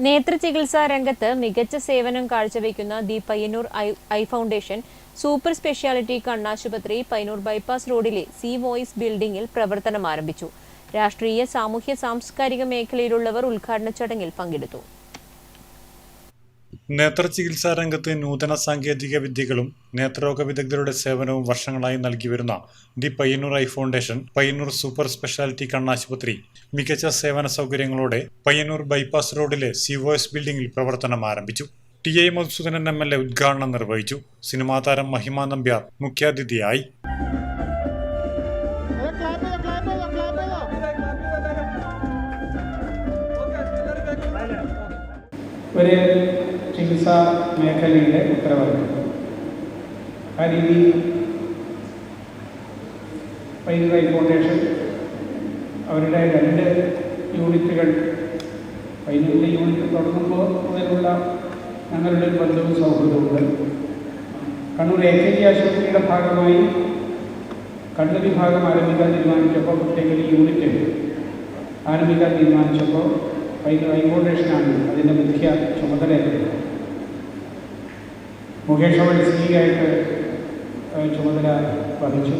നേത്രചികിത്സാ രംഗത്ത് മികച്ച സേവനം കാഴ്ചവെക്കുന്ന the Payyanur eye- foundation super speciality കണ്ണാശുപത്രി പയ്യന്നൂർ ബൈപ്പാസ് റോഡിലെ സി വോയിസ് ബിൽഡിംഗിൽ പ്രവർത്തനം ആരംഭിച്ചു. രാഷ്ട്രീയ സാമൂഹ്യ സാംസ്കാരിക മേഖലയിലുള്ളവർ ഉദ്ഘാടന ചടങ്ങിൽ പങ്കെടുത്തു. നേത്രചികിത്സാ രംഗത്ത് നൂതന സാങ്കേതിക വിദ്യകളും നേത്രരോഗ വിദഗ്ധരുടെ സേവനവും വർഷങ്ങളായി നൽകി വരുന്ന the Payyanur eye foundation Payyanur super speciality കണ്ണാശുപത്രി. മികച്ച സേവന സൗകര്യങ്ങളോടെ പയ്യന്നൂർ ബൈപ്പാസ് റോഡിലെ സിവോഎസ് ബിൽഡിംഗിൽ പ്രവർത്തനം ആരംഭിച്ചു. T I Madhusoodanan M L A ഉദ്ഘാടനം നിർവഹിച്ചു. സിനിമാ താരം മഹിമ നമ്പ്യാർ മുഖ്യാതിഥിയായി. ഒരു ചികിത്സാ മേഖലയുടെ ഉത്തരവാദിത്വം. ആ രീതിയിൽ പൈതൃക ഫൗണ്ടേഷൻ അവരുടെ രണ്ട് യൂണിറ്റുകൾ പൈതൃക യൂണിറ്റ് തുടങ്ങുമ്പോൾ മുതലുള്ള ഞങ്ങളുടെ ഒരു ബന്ധവും സൗഹൃദമുണ്ട് കണ്ണൂർ എ കെ ജി ആശുപത്രിയുടെ ഭാഗമായി കണ്ണൂർ വിഭാഗം ആരംഭിക്കാൻ തീരുമാനിച്ചപ്പോൾ പ്രത്യേക യൂണിറ്റ് ആരംഭിക്കാൻ തീരുമാനിച്ചപ്പോൾ പൈതൃക ഫൗണ്ടേഷനാണ് അതിന്റെ മുഖ്യ ചുമതല മുകേഷ് അവിടെ സ്ത്രീയായിട്ട് ചുമതല വഹിച്ചു.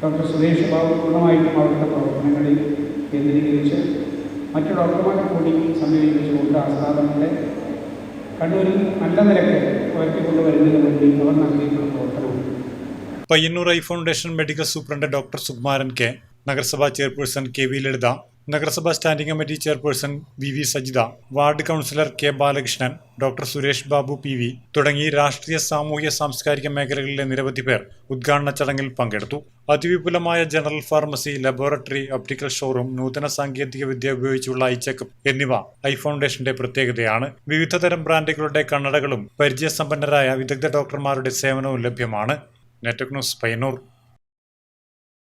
ഡോക്ടർ സുരേഷ് ബാബു പൂർണമായിട്ടും അവിടുത്തെ പ്രവർത്തനങ്ങളിൽ കേന്ദ്രീകരിച്ച് മറ്റു ഡോക്ടർമാരെ കൂടി സമീപിച്ചുകൊണ്ട് ആ കണ്ണൂരിൽ നല്ല നിരക്ക് ഉയർത്തിക്കൊണ്ടുവരുന്നതിന് വേണ്ടി അവർ നടത്തിയിട്ടുള്ള പ്രവർത്തനമാണ്. Payyanur eye foundation medical superintendent doctor Sukumaran K നഗരസഭാ ചെയർപേഴ്സൺ കെ വി ലളിത നഗരസഭാ standing committee chairperson V V Sajitha ward councillor K Balakrishnan doctor Suresh Babu P V തുടങ്ങി രാഷ്ട്രീയ സാമൂഹ്യ സാംസ്കാരിക മേഖലകളിലെ നിരവധി പേർ ഉദ്ഘാടന ചടങ്ങിൽ പങ്കെടുത്തു. അതിവിപുലമായ general pharmacy laboratory optical showroom നൂതന സാങ്കേതിക വിദ്യ ഉപയോഗിച്ചുള്ള ഐ ചെക്കപ്പ് എന്നിവ ഐ ഫൗണ്ടേഷന്റെ പ്രത്യേകതയാണ്. വിവിധതരം ബ്രാൻഡുകളുടെ കണ്ണടകളും പരിചയസമ്പന്നരായ വിദഗ്ധ ഡോക്ടർമാരുടെ സേവനവും ലഭ്യമാണ്. Network news Payyanur.